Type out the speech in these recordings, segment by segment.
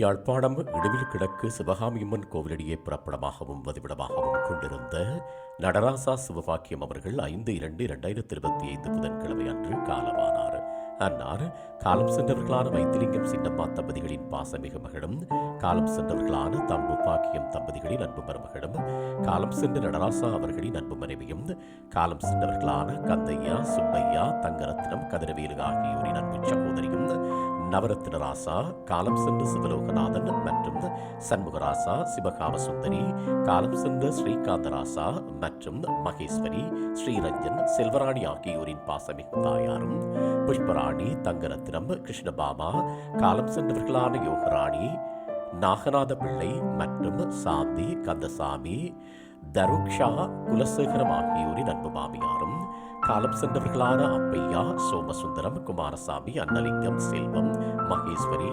யாழ்ப்பாணம் இடுவில் கிழக்கு சிவகாமியம்மன் கோவிலடியை புறப்படமாகவும் வதிவிடமாகவும் கொண்டிருந்த நடராசா சிவபாக்கியம் அவர்கள் ஐந்து இரண்டு இரண்டாயிரத்தி இருபத்தி ஐந்து புதன்கிழமை அன்று காலமானார். அன்னார் காலம் சென்றவர்களான வைத்திலிங்கம் சின்னம்மா தம்பதிகளின் பாசமிகு மகளும் காலம் சென்றவர்களான தம்பு பாக்கியம் தம்பதிகளின் அன்பு மருமகளும் காலம் சென்ற நடராசா அவர்களின் அன்பு மனைவியும் காலம் சென்றவர்களான கந்தையா சுப்பையா தங்கரத்னம் கதிரவேலு ஆகியோரின் அன்பு சகோதரியும் நவரத்ன ராசா காலம் சென்ற சிவலோகநாதன் மற்றும் சண்முகராசா சிவகாம சுந்தரி காலம் சென்ற ஸ்ரீகாந்த ராசா மற்றும் மகேஸ்வரி ஸ்ரீரஞ்சன் செல்வராணி ஆகியோரின் பாசமிகு தாயாரும் புஷ்பராணி தங்கரத்னம் கிருஷ்ணபாமா காலம் சென்றவர்களான யோகராணி நாகநாத பிள்ளை மற்றும் சாந்தி கந்தசாமி தருக்ஷா குலசேகரம் ஆகியோரின் அன்பு மாமியார். காலம் சென்றவர்களான அப்பையா சோமசுந்தரம் குமாரசாமி அன்னலிங்கம் செல்வம் மகேஸ்வரி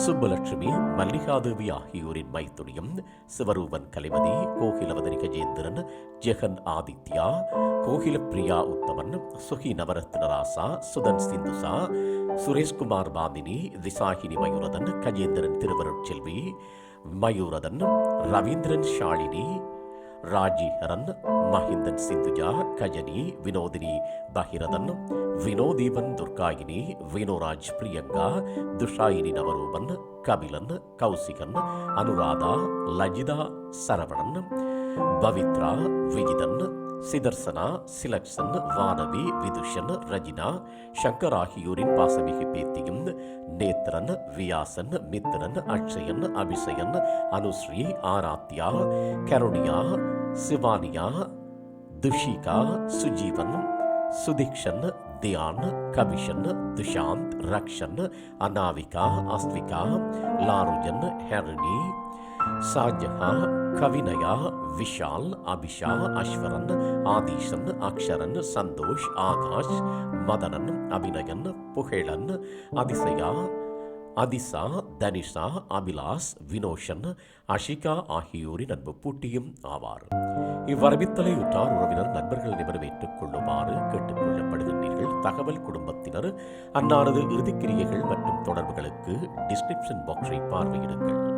சுப்புலட்சுமி மல்லிகாதேவி ஆகியோரின் மைத்துணியும் சிவரூபன் கலைமதி கோகிலவதனி கஜேந்திரன் ஜெகன் ஆதித்யா கோகில பிரியா உத்தமன் சுகி நவரத்னராசா சுதன் சிந்துசா சுரேஷ்குமார் பாந்தினி திசாகினி மயூரதன் கஜேந்திரன் திருவருட்செல்வி மயூரதன் ரவீந்திரன் ஷாலினி ராஜீஹரன் மஹிந்தன் சிந்துஜா கஜனி வினோதினி பகிரதன் வினோதீபன் துர்காயினி வினோராஜ் பிரியங்கா துஷாயினி நவரூபன் கபிலன் கௌசிகன் அனுராதா லஜிதா சரவணன் பவித்ரா விஜிதன் சிதர்சனா சிலக்ஷன் வானவி விதுஷன் ரஜினா சங்கர் ஆகியோரின் பாசமிகு பேத்தியும் நேத்ரன் வியாசன் மித்ரன் அக்ஷயன் அபிஷயன் அனுஸ்ரீ ஆராத்யா கருணியா சிவானியா துஷிகா சுஜீவன் சுதீக்ஷன் தியான் கபிஷன் துஷாந்த் ரக்ஷன் அனாவிகா அஸ்விகா லாருஜன் ஹெரணி சாஜஹா கவினயா விஷால் அபிஷா அஸ்வரன் ஆதீஷன் அக்ஷரன் சந்தோஷ் ஆகாஷ் மதனன் அபிநயன் புகழன் அதிசயா அதிசா தனிஷா அபிலாஸ் வினோஷன் அஷிகா ஆகியோரின் அன்பு பூட்டியும் ஆவார் இவ்வரவித்தலை உற்றார் உறவினர் நண்பர்கள் நிபுணம் ஏற்றுக்கொள்ளுமாறு கொள்ளுமாறு தகவல் குடும்பத்தினர் அன்னாரது இறுதிக்கிரியைகள் மற்றும் தொடர்புகளுக்கு டிஸ்கிரிப்ஷன் பாக்ஸை பார்வையிடுங்கள்.